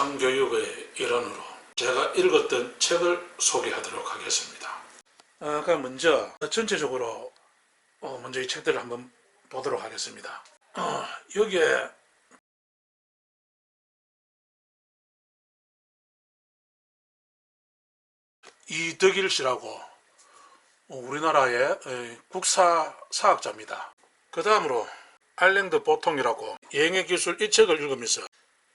상교육의 일환으로 제가 읽었던 책을 소개하도록 하겠습니다. 아, 그럼 먼저 전체적으로 어, 먼저 이 책들을 한번 보도록 하겠습니다. 어, 여기에 이덕일 씨라고 어, 우리나라의 에, 국사 사학자입니다. 그 다음으로 알랭드 보통이라고 여행의 기술 이 책을 읽으면서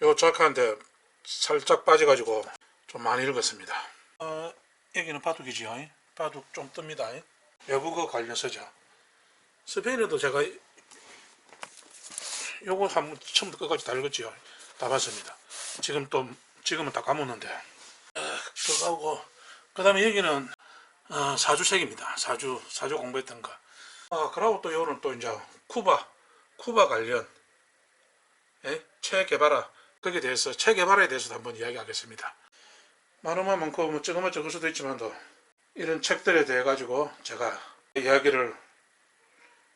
요 작가한테 살짝 빠져가지고 좀 많이 읽었습니다. 어, 여기는 바둑이지요. 바둑 좀 뜹니다. 외국어 관련 서적. 스페인에도 제가 요거 한번 처음부터 끝까지 다 읽었지요. 다 봤습니다. 지금 또 지금은 다 까먹는데 어, 그거 하고 그 다음에 여기는 어, 사주책입니다. 사주 사주 공부했던 거. 아 그러고 또 요는 또 이제 쿠바 쿠바 관련 예? 체개발화 거기에 대해서 체개발화에 대해서도 한번 이야기하겠습니다. 많으면 많고 뭐 적으면 적을 수도 있지만도 이런 책들에 대해 가지고 제가 이야기를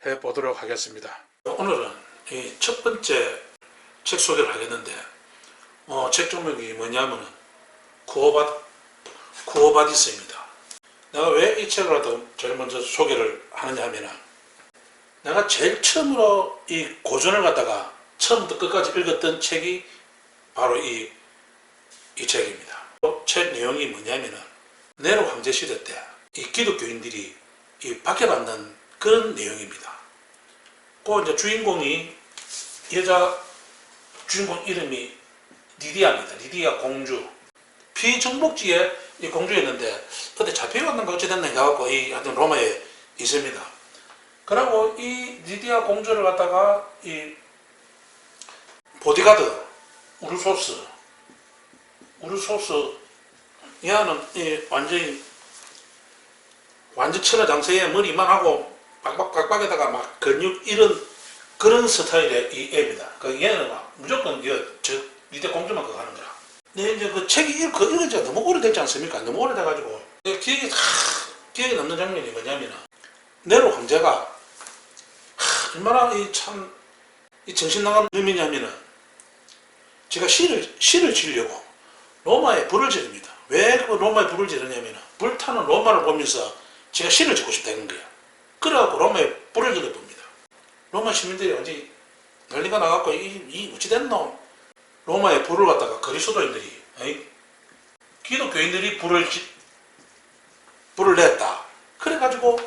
해 보도록 하겠습니다. 오늘은 이 첫 번째 책 소개를 하겠는데 어, 책 종목이 뭐냐면은 쿠오바 쿠오바디스입니다. 내가 왜 이 책을 갖다 제일 먼저 소개를 하느냐 하면은 내가 제일 처음으로 이 고전을 갖다가 처음부터 끝까지 읽었던 책이 바로 이, 이 책입니다. 또책 내용이 뭐냐면은 네로 황제 시대 때 이 기독교인들이 이 박해받는 그런 내용입니다. 그 이제 주인공이 여자 주인공 이름이 리디아입니다. 리디아 공주. 피정복지의 이 공주였는데 그때 잡혀갔는가 어찌됐나 해갖고 이 하여튼 로마에 있습니다. 그리고 이 리디아 공주를 갖다가 이 보디가드 우르소스 우르소스 얘는 이 완전히 완전 천하장사에 머리만 하고 빡빡빡빡에다가 막 근육 이런 그런 스타일의 이 애입니다. 그 얘는 막 무조건 저 리디아 공주만 그거 하는 거라. 근데 이제 그 책이 읽, 그 읽은 지가 너무 오래됐지 않습니까? 너무 오래돼가지고 기억이 하, 기억에 남는 장면이 뭐냐면은 네로 황제가 하, 얼마나 이 참이 정신 나간 놈이냐면은 제가 시를 시를 지으려고 로마에 불을 지릅니다. 왜 그 로마에 불을 지르냐면은 불타는 로마를 보면서 제가 시를 짓고 싶다는 거야. 그래갖고 로마에 불을 지르 봅니다. 로마 시민들이 완전히 난리가 나갖고 이, 이 어찌 됐노? 로마에 불을 갖다가 그리스도인들이 에이, 기독교인들이 불을 지, 불을 냈다. 그래가지고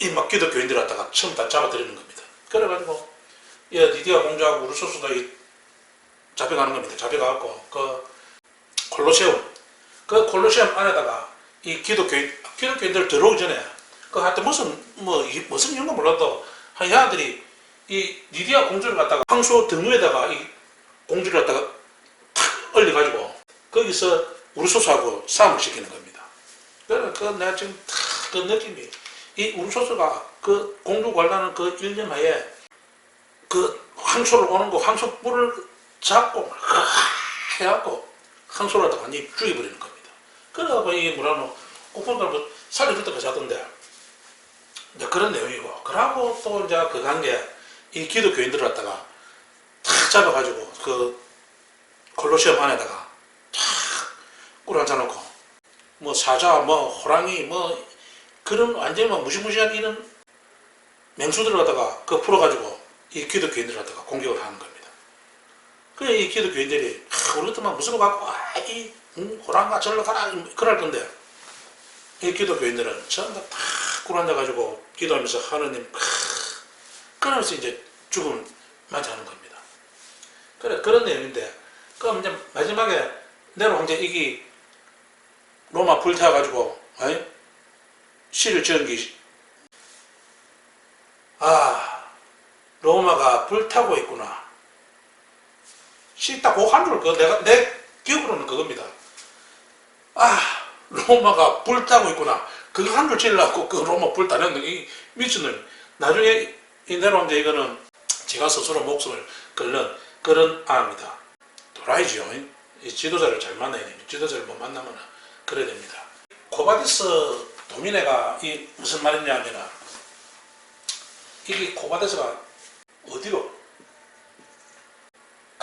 이막 기독교인들 갖다가 처음 다 잡아들이는 겁니다. 그래가지고 이 리디아 공주하고 우르소스가 이 잡혀가는 겁니다. 잡혀가갖고 그 콜로세움 그 콜로세움 안에다가 이 기독교인 기독교인들 들어오기 전에 그 하여튼 무슨 뭐 이- 무슨 이유가 몰라도 한 야들이 이 리디아 공주를 갖다가 황소 등 위에다가 이 공주를 갖다가 탁 올려가지고 거기서 우르소스하고 싸움을 시키는 겁니다. 그래 그 내가 지금 탁그 느낌이 이 우르소스가 그 공주 관라는 그 일년 하에 그 황소를 오는 거 황소 뿔을 잡고 막 해갖고 갖다가 완전히 죽여버리는 겁니다. 그래갖고 이게 뭐라노 꼭보니까 뭐 살려줄 때까지 하던데 이제 그런 내용이고 그러고 또 이제 그 관계 이 기독교인들을 갖다가 탁 잡아가지고 그 콜로시엄 안에다가 탁꿀 앉혀놓고 뭐 사자 뭐 호랑이 뭐 그런 완전히 뭐 무시무시한 이런 맹수들을 갖다가 그 풀어가지고 이 기독교인들을 갖다가 공격을 하는 겁니다. 그래 이 기독교인들이 아, 우리 같으면 무서워 갖고 아 이 음, 호랑아 절로 가라 그럴 건데 이 기독교인들은 전부 다탁 앉아가지고 기도하면서 하느님 크 그러면서 이제 죽음을 맞이하는 겁니다. 그래 그런 내용인데 그럼 이제 마지막에 네로 황제 이기 로마 불태워가지고 어이? 시를 지은 게 아, 로마가 불타고 있구나. 시딱그한 줄, 그 내가, 내 기억으로는 그겁니다. 아, 로마가 불타고 있구나. 그거 한 줄 찔러갖고 그 로마 불타는 이 미친놈. 나중에 이 내려오는데 이거는 제가 스스로 목숨을 걸는 그런 아입니다. 도라이죠. 이 지도자를 잘 만나야 됩니다. 지도자를 못 만나면 그래야 됩니다. 코바디스 도미네가 이 무슨 말이냐 하면은 이게 코바데스가 어디로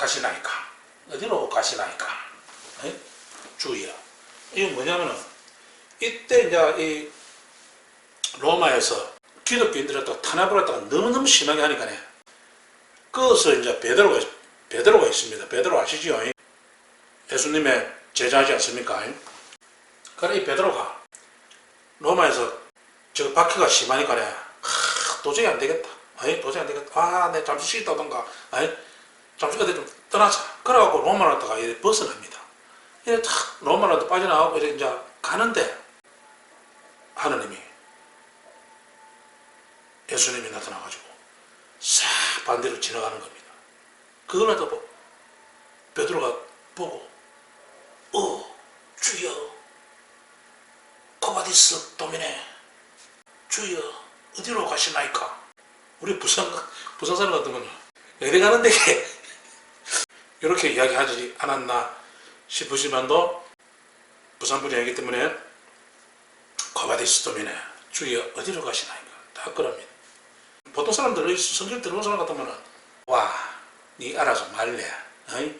가시나이까 어디로 가시나이까? 에? 주여. 이게 뭐냐면은 이때 이제 이 로마에서 기독교인들을 또 탄압을 했다가 너무너무 심하게 하니까네. 그것서 이제 베드로가 베드로가 있습니다. 베드로 아시죠? 예수님의 제자지 않습니까? 그래 이 베드로가 로마에서 저 박해가 심하니까네. 하, 도저히 안 되겠다. 아니 도저히 안 되겠다. 아, 내 잠시 쉬다던가. 아니 잠시 어디 좀 떠나자. 그래갖고 로마로 갔다가 이제 벗어납니다. 이제 탁 로마로 빠져나가고 이제 이제 가는데 하느님이 예수님이 나타나가지고 싹 반대로 지나가는 겁니다. 그걸 갖다 보- 베드로가 보고 어 주여 코바디스 도미네 주여 어디로 가시나이까 우리 부산 부산 사람 같은 거는 어디 가는 데 이렇게 이야기하지 않았나 싶으시만도 부산 분이기 때문에 코바디스 도미네 주여 어디로 가시나이까 다 그럽니다. 보통 사람들 이 성경 들어온 사람 같으면은 와, 니 알아서 말래, 어이?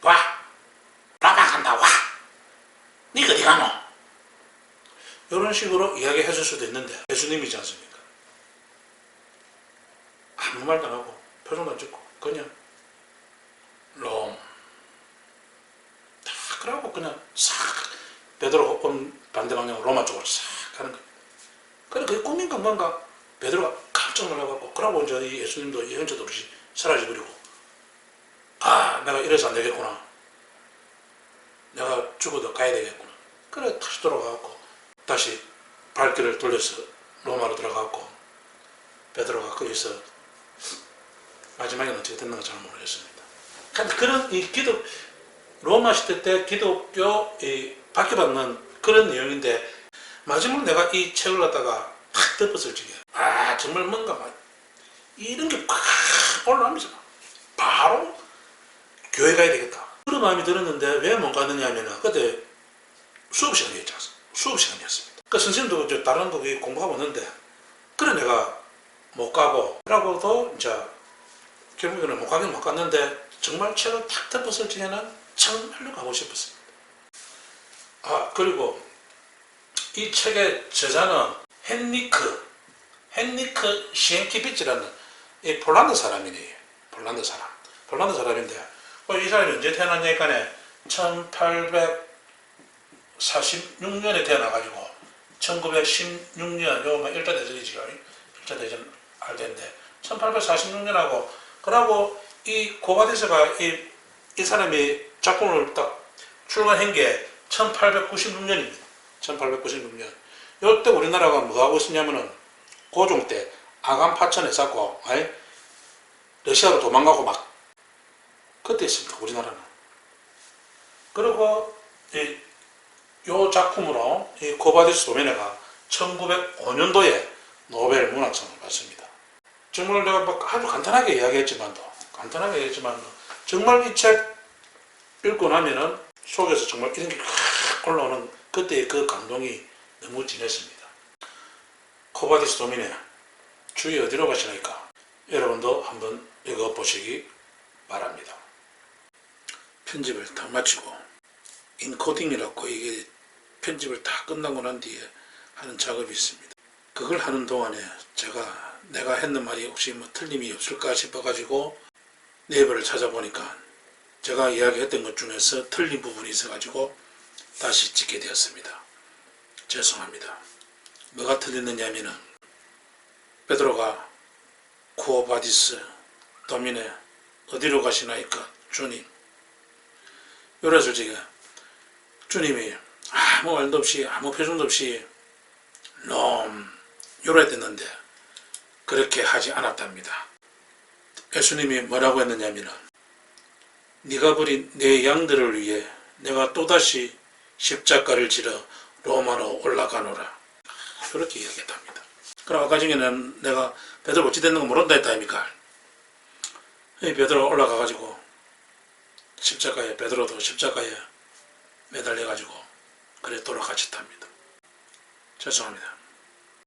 와, 라마 간다, 와, 니 어디 가노? 이런 식으로 이야기해 줄 수도 있는데 예수님이지 않습니까? 아무 말도 안 하고 표정도 안 짓고 그냥 롬, 다 그러고 그냥 싹 베드로 온 반대 방향으로 로마 쪽으로 싹 가는 거예요. 그래 그게 꿈인가 뭔가 베드로가 깜짝 놀라갖고 그러고 이제 이 예수님도 예언자도 없이 사라져버리고 아 내가 이래서 안 되겠구나. 내가 죽어도 가야 되겠구나. 그래 다시 돌아가갖고 다시 발길을 돌려서 로마로 들어가갖고 베드로가 거기서 마지막에는 어떻게 됐는가 잘 모르겠습니다. 근데 그런 이 기독 로마 시대 때 기독교 이 박해받는 그런 내용인데 마지막으로 내가 이 책을 갖다가 확 덮었을 적에 아 정말 뭔가 막 이런 게 팍 올라오면서 막 바로 교회 가야 되겠다. 그런 마음이 들었는데 왜 못 갔느냐 하면은 그때 수업 시간이었지 않습니까? 수업 시간이었습니다. 그 선생님도 저 다른 거 공부하고 있는데 그래 내가 못 가고 라고도 이제 결국에는 못 가긴 못 갔는데 정말 책을 탁 덮었을 적에는 정말로 가고 싶었습니다 아 그리고 이 책의 저자는 헨리크 헨리크 시엔키비치라는 이 폴란드 사람이네요. 폴란드 사람. 폴란드 사람인데 어, 이 사람이 언제 태어났냐니까 1846년에 태어나가지고 1916년 요뭐 1차 대전이지요. 1차 대전 알 텐데 1846년하고 그러고 이 고바디스가 이, 이 사람이 작품을 딱 출간한 게 1896년입니다. 1896년. 요때 우리나라가 뭐 하고 있었냐면은 고종 때 아간 파천에 쌓고 아이? 러시아로 도망가고 막 그때 있습니다. 우리나라는. 그리고 이, 요 작품으로 이 코바디스 도메네가 1905년도에 노벨 문학상을 받습니다. 정말 내가 막 아주 간단하게 이야기했지만도 간단하게 얘기했지만도 정말 이책 읽고 나면은 속에서 정말 이런 게 확 올라오는 그때의 그 감동이 너무 진했습니다. 코바디스 도미네 주위 어디로 가시나이까? 여러분도 한번 읽어보시기 바랍니다. 편집을 다 마치고 인코딩이라고 이게 편집을 다 끝나고 난 뒤에 하는 작업이 있습니다. 그걸 하는 동안에 제가 내가 했는 말이 혹시 뭐 틀림이 없을까 싶어가지고 네이버를 찾아보니까 제가 이야기했던 것 중에서 틀린 부분이 있어가지고 다시 찍게 되었습니다. 죄송합니다. 뭐가 틀렸느냐면은 베드로가 쿠오바디스 도미네 어디로 가시나이까 주님 요래서 지금 주님이 아무 말도 없이 아무 표정도 없이 놈 요래 됐는데 그렇게 하지 않았답니다. 예수님이 뭐라고 했느냐면은 네가 버린 내 양들을 위해 내가 또다시 십자가를 지러 로마로 올라가노라. 그렇게 이야기했답니다. 그럼 아까 중에는 내가 베드로 어찌 됐는 거 모른다 했다 아닙니까? 이 베드로 올라가가지고 십자가에 베드로도 십자가에 매달려가지고 그래 돌아가셨답니다. 죄송합니다.